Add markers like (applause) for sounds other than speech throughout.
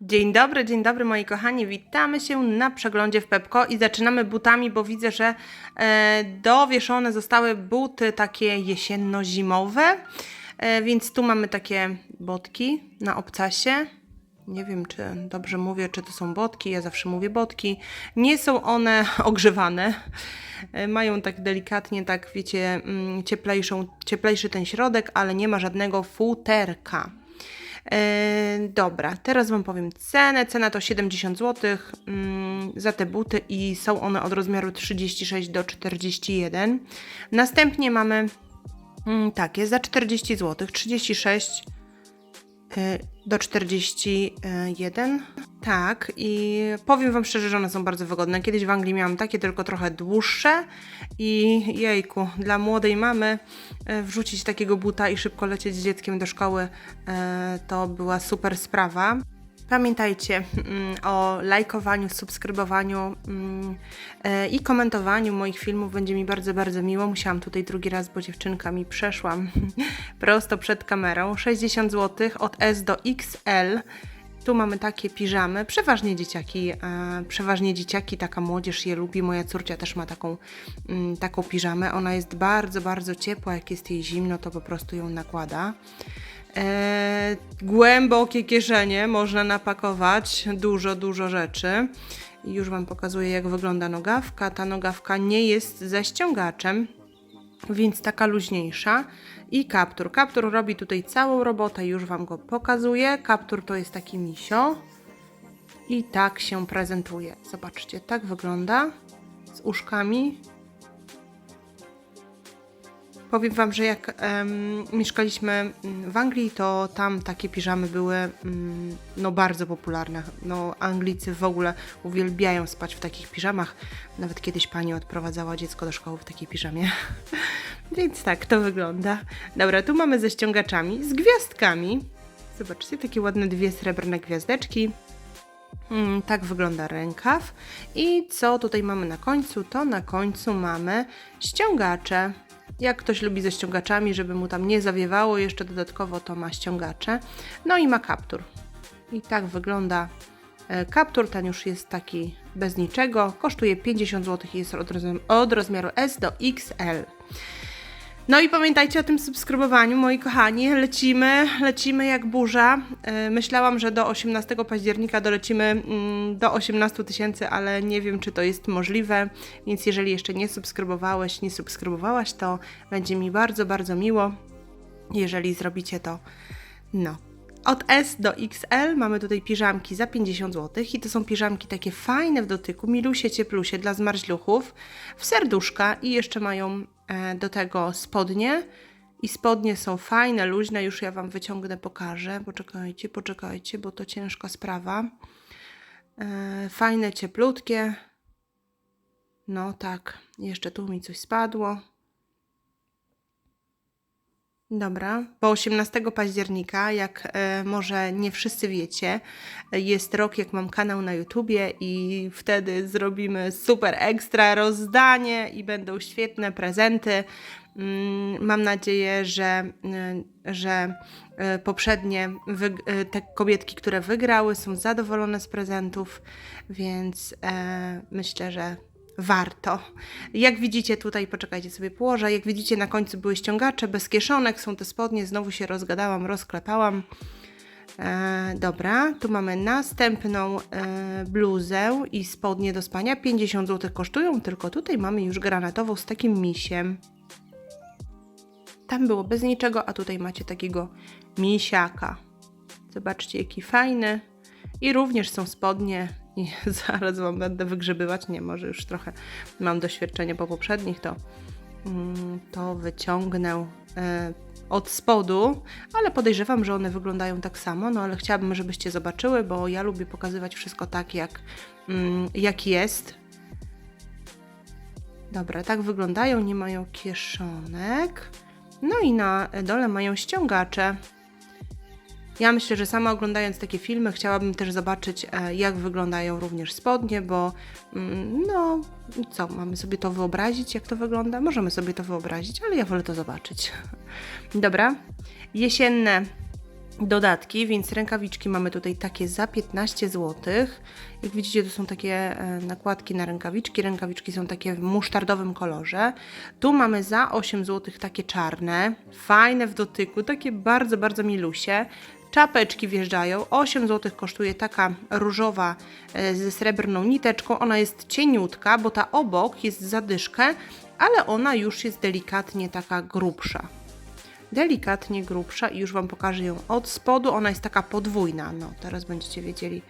Dzień dobry, dzień dobry moi kochani, witamy się na przeglądzie w Pepko i zaczynamy butami, bo widzę, że e, dowieszone zostały buty takie jesienno-zimowe, e, więc tu mamy takie botki na obcasie. Nie wiem, czy dobrze mówię, czy to są botki, ja zawsze mówię botki. Nie są one (laughs) ogrzewane, e, mają tak delikatnie, tak wiecie, mm, cieplejszą, cieplejszy ten środek, ale nie ma żadnego futerka. E, dobra, teraz Wam powiem cenę. Cena to 70 zł mm, za te buty i są one od rozmiaru 36 do 41. Następnie mamy mm, takie za 40 zł, 36 y, do 41. Tak, i powiem Wam szczerze, że one są bardzo wygodne. Kiedyś w Anglii miałam takie, tylko trochę dłuższe i jejku, dla młodej mamy e, wrzucić takiego buta i szybko lecieć z dzieckiem do szkoły e, to była super sprawa. Pamiętajcie mm, o lajkowaniu, subskrybowaniu mm, e, i komentowaniu moich filmów. Będzie mi bardzo, bardzo miło. Musiałam tutaj drugi raz, bo dziewczynka mi przeszła (laughs) prosto przed kamerą. 60 zł od S do XL. Tu mamy takie piżamy, przeważnie dzieciaki, e, przeważnie dzieciaki, taka młodzież je lubi. Moja córcia też ma taką, mm, taką piżamę. Ona jest bardzo, bardzo ciepła. Jak jest jej zimno, to po prostu ją nakłada. E, głębokie kieszenie można napakować dużo, dużo rzeczy. I już Wam pokazuję, jak wygląda nogawka. Ta nogawka nie jest ze ściągaczem, więc taka luźniejsza. I kaptur. Kaptur robi tutaj całą robotę, już Wam go pokazuję. Kaptur to jest taki misio. I tak się prezentuje. Zobaczcie, tak wygląda z uszkami. Powiem Wam, że jak mieszkaliśmy w Anglii, to tam takie piżamy były mm, no, bardzo popularne. No, Anglicy w ogóle uwielbiają spać w takich piżamach. Nawet kiedyś pani odprowadzała dziecko do szkoły w takiej piżamie. (laughs) Więc tak to wygląda. Dobra, tu mamy ze ściągaczami, z gwiazdkami. Zobaczcie, takie ładne dwie srebrne gwiazdeczki. Mm, tak wygląda rękaw. I co tutaj mamy na końcu? To na końcu mamy ściągacze. Jak ktoś lubi ze ściągaczami, żeby mu tam nie zawiewało, jeszcze dodatkowo to ma ściągacze. No i ma kaptur. I tak wygląda e, kaptur. Ten już jest taki bez niczego. Kosztuje 50 zł i jest od, rozmi- od rozmiaru S do XL. No i pamiętajcie o tym subskrybowaniu, moi kochani. Lecimy, lecimy jak burza. E, Myślałam, że do 18 października dolecimy mm, do 18 tysięcy, ale nie wiem, czy to jest możliwe. Więc jeżeli jeszcze nie subskrybowałeś, nie subskrybowałaś, to będzie mi bardzo, bardzo miło, jeżeli zrobicie to. No. Od S do XL mamy tutaj piżamki za 50 zł i to są piżamki takie fajne w dotyku, milusie, cieplusie dla zmarzluchów, w serduszka i jeszcze mają do tego spodnie i spodnie są fajne, luźne, już ja Wam wyciągnę, pokażę, poczekajcie, poczekajcie, bo to ciężka sprawa. E, fajne, cieplutkie, no tak, jeszcze tu mi coś spadło. Dobra, bo 18 października, jak e, może nie wszyscy wiecie, e, jest rok, jak mam kanał na YouTubie i wtedy zrobimy super ekstra rozdanie i będą świetne prezenty. Mm, mam nadzieję, że, y, że y, poprzednie te kobietki, które wygrały, są zadowolone z prezentów, więc e, myślę, że warto. Jak widzicie tutaj, poczekajcie sobie położę, jak widzicie na końcu były ściągacze bez kieszonek, są te spodnie, znowu się rozgadałam, rozklepałam. E, dobra, tu mamy następną e, bluzę i spodnie do spania. 50 zł kosztują, tylko tutaj mamy już granatową z takim misiem. Tam było bez niczego, a tutaj macie takiego misiaka. Zobaczcie, jaki fajny. I również są spodnie. I (laughs) zaraz wam będę wygrzebywać. Nie, może już trochę mam doświadczenie po poprzednich, to, mm, to wyciągnę e, od spodu, ale podejrzewam, że one wyglądają tak samo. No ale chciałabym, żebyście zobaczyły, bo ja lubię pokazywać wszystko tak, jak, mm, jak jest. Dobra, tak wyglądają, nie mają kieszonek. No i na dole mają ściągacze. Ja myślę, że sama oglądając takie filmy, chciałabym też zobaczyć, e, jak wyglądają również spodnie, bo mm, no co, mamy sobie to wyobrazić, jak to wygląda? Możemy sobie to wyobrazić, ale ja wolę to zobaczyć. (laughs) Dobra, jesienne dodatki, więc rękawiczki mamy tutaj takie za 15 zł. Jak widzicie, to są takie e, nakładki na rękawiczki. Rękawiczki są takie w musztardowym kolorze. Tu mamy za 8 zł takie czarne, fajne w dotyku, takie bardzo, bardzo milusie. Czapeczki wjeżdżają. 8 zł kosztuje taka różowa e, ze srebrną niteczką. Ona jest cieniutka, bo ta obok jest zadyszkę, ale ona już jest delikatnie taka grubsza delikatnie grubsza i już Wam pokażę ją od spodu. Ona jest taka podwójna. No, teraz będziecie wiedzieli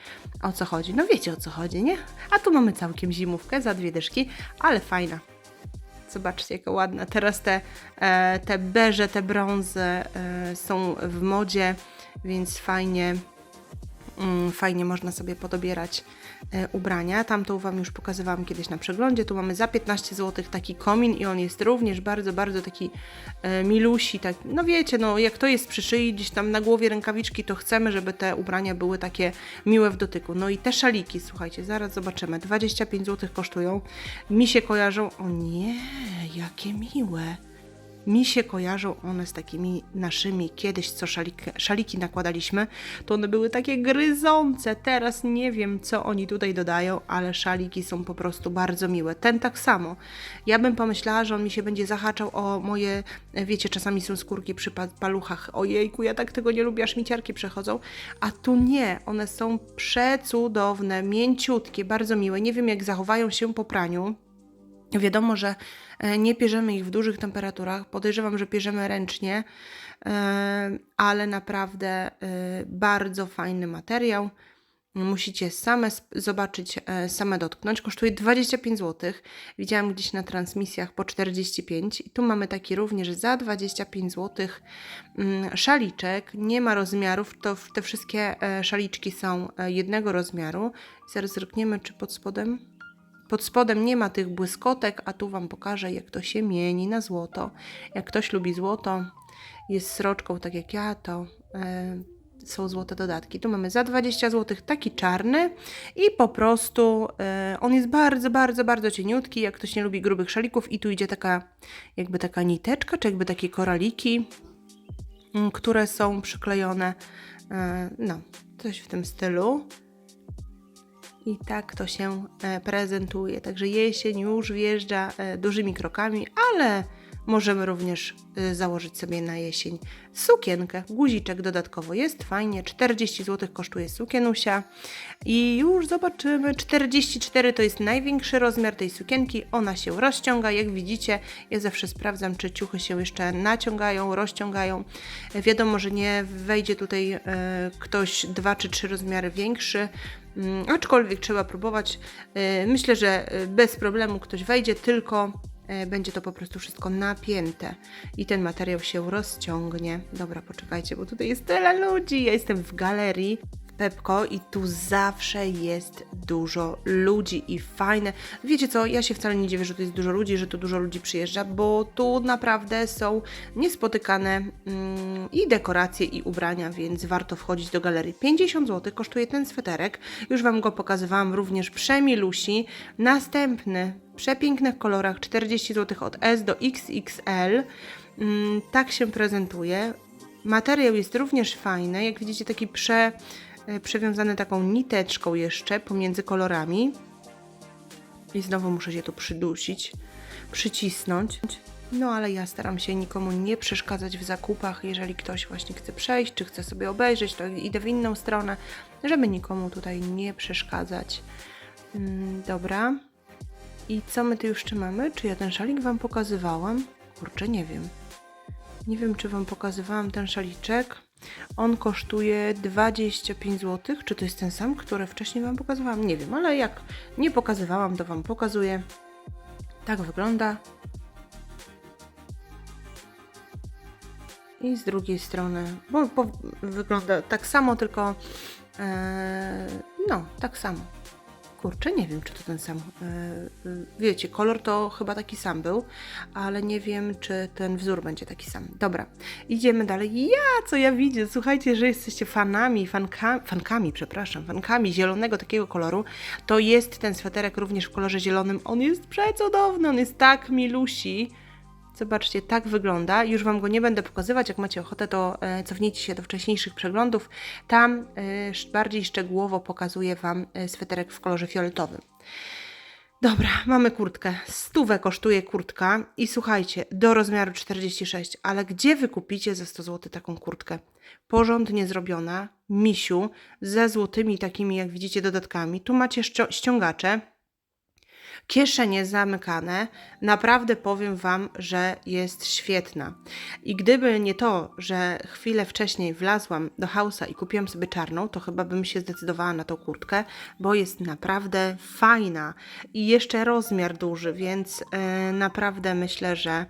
o co chodzi. No wiecie o co chodzi, nie? A tu mamy całkiem zimówkę za dwie dyszki, ale fajna. Zobaczcie, jaka ładna. Teraz te, e, te beże, te brązy e, są w modzie, więc fajnie, mm, fajnie można sobie podobierać e, ubrania. Tamtą Wam już pokazywałam kiedyś na przeglądzie. Tu mamy za 15 zł taki komin i on jest również bardzo, bardzo taki e, milusi. Tak, no wiecie, no jak to jest przy szyi, gdzieś tam na głowie rękawiczki, to chcemy, żeby te ubrania były takie miłe w dotyku. No i te szaliki, słuchajcie, zaraz zobaczymy. 25 zł kosztują. Mi się kojarzą, o nie, jakie miłe mi się kojarzą one z takimi naszymi kiedyś, co szalik, szaliki nakładaliśmy, to one były takie gryzące. Teraz nie wiem, co oni tutaj dodają, ale szaliki są po prostu bardzo miłe. Ten tak samo. Ja bym pomyślała, że on mi się będzie zahaczał o moje, wiecie, czasami są skórki przy pa- paluchach. Ojejku, ja tak tego nie lubię, aż mi ciarki przechodzą. A tu nie, one są przecudowne, mięciutkie, bardzo miłe. Nie wiem, jak zachowają się po praniu. Wiadomo, że e, nie pierzemy ich w dużych temperaturach. Podejrzewam, że pierzemy ręcznie, e, ale naprawdę e, bardzo fajny materiał. Musicie same zobaczyć, same dotknąć. Kosztuje 25 zł. Widziałam gdzieś na transmisjach po 45. I tu mamy taki również za 25 zł mm, szaliczek. Nie ma rozmiarów, to te wszystkie szaliczki są jednego rozmiaru. Zaraz zerkniemy, czy pod spodem pod spodem nie ma tych błyskotek, a tu Wam pokażę, jak to się mieni na złoto. Jak ktoś lubi złoto, jest sroczką, tak jak ja, to e, są złote dodatki. Tu mamy za 20 zł taki czarny i po prostu e, on jest bardzo, bardzo, bardzo cieniutki. Jak ktoś nie lubi grubych szalików i tu idzie taka jakby taka niteczka, czy jakby takie koraliki, mm, które są przyklejone. E, no, coś w tym stylu. I tak to się e, prezentuje. Także jesień już wjeżdża e, dużymi krokami, ale możemy również e, założyć sobie na jesień sukienkę. Guziczek dodatkowo jest fajnie. 40 zł kosztuje sukienusia. I już zobaczymy. 44 to jest największy rozmiar tej sukienki. Ona się rozciąga. Jak widzicie, ja zawsze sprawdzam, czy ciuchy się jeszcze naciągają, rozciągają. Wiadomo, że nie wejdzie tutaj ktoś dwa czy trzy rozmiary większy. Mm, aczkolwiek trzeba próbować. E, Myślę, że e, bez problemu ktoś wejdzie, tylko e, będzie to po prostu wszystko napięte i ten materiał się rozciągnie. Dobra, poczekajcie, bo tutaj jest tyle ludzi. Ja jestem w galerii Pepko i tu zawsze jest dużo ludzi i fajne. Wiecie co, ja się wcale nie dziwię, że tu jest dużo ludzi, że tu dużo ludzi przyjeżdża, bo tu naprawdę są niespotykane mm, i dekoracje, i ubrania, więc warto wchodzić do galerii. 50 zł kosztuje ten sweterek. Już Wam go pokazywałam również przemilusi. Następny w przepięknych kolorach 40 zł od S do XXL. Mm, tak się prezentuje. Materiał jest również fajny. Jak widzicie, taki prze, e, przewiązany taką niteczką jeszcze pomiędzy kolorami. I znowu muszę się tu przydusić, przycisnąć. No ale ja staram się nikomu nie przeszkadzać w zakupach. Jeżeli ktoś właśnie chce przejść, czy chce sobie obejrzeć, to idę w inną stronę, żeby nikomu tutaj nie przeszkadzać. Mm, dobra. I co my tu jeszcze mamy? Czy ja ten szalik Wam pokazywałam? Kurczę, nie wiem. Nie wiem, czy Wam pokazywałam ten szaliczek. On kosztuje 25 zł. Czy to jest ten sam, który wcześniej Wam pokazywałam? Nie wiem, ale jak nie pokazywałam, to Wam pokazuję. Tak wygląda. I z drugiej strony, bo, bo wygląda tak samo, tylko e, no, tak samo. Kurczę, nie wiem, czy to ten sam. e, e, Wiecie, kolor to chyba taki sam był, ale nie wiem, czy ten wzór będzie taki sam. Dobra, idziemy dalej. Ja, co ja widzę? Słuchajcie, że jesteście fanami, fanka, fankami, przepraszam, fankami zielonego takiego koloru, to jest ten sweterek również w kolorze zielonym. On jest przecudowny, on jest tak milusi. Zobaczcie, tak wygląda. Już Wam go nie będę pokazywać. Jak macie ochotę, to e, cofnijcie się do wcześniejszych przeglądów. Tam e, bardziej szczegółowo pokazuję Wam e, sweterek w kolorze fioletowym. Dobra, mamy kurtkę. Stówę kosztuje kurtka i słuchajcie, do rozmiaru 46, ale gdzie wy kupicie za 100 zł taką kurtkę? Porządnie zrobiona, misiu, ze złotymi takimi, jak widzicie, dodatkami. Tu macie ściągacze, kieszenie zamykane. Naprawdę powiem Wam, że jest świetna. I gdyby nie to, że chwilę wcześniej wlazłam do hausa i kupiłam sobie czarną, to chyba bym się zdecydowała na tą kurtkę, bo jest naprawdę fajna i jeszcze rozmiar duży, więc e, naprawdę myślę, że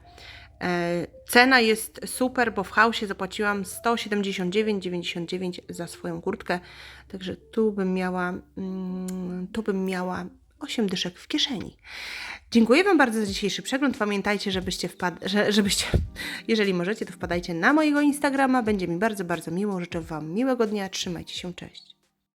e, cena jest super, bo w hausie zapłaciłam 179,99 za swoją kurtkę, także tu bym miała, mm, tu bym miała 8 dyszek w kieszeni. Dziękuję Wam bardzo za dzisiejszy przegląd. Pamiętajcie, żebyście wpad- że, żebyście, (laughs) jeżeli możecie, to wpadajcie na mojego Instagrama. Będzie mi bardzo, bardzo miło. Życzę Wam miłego dnia. Trzymajcie się. Cześć.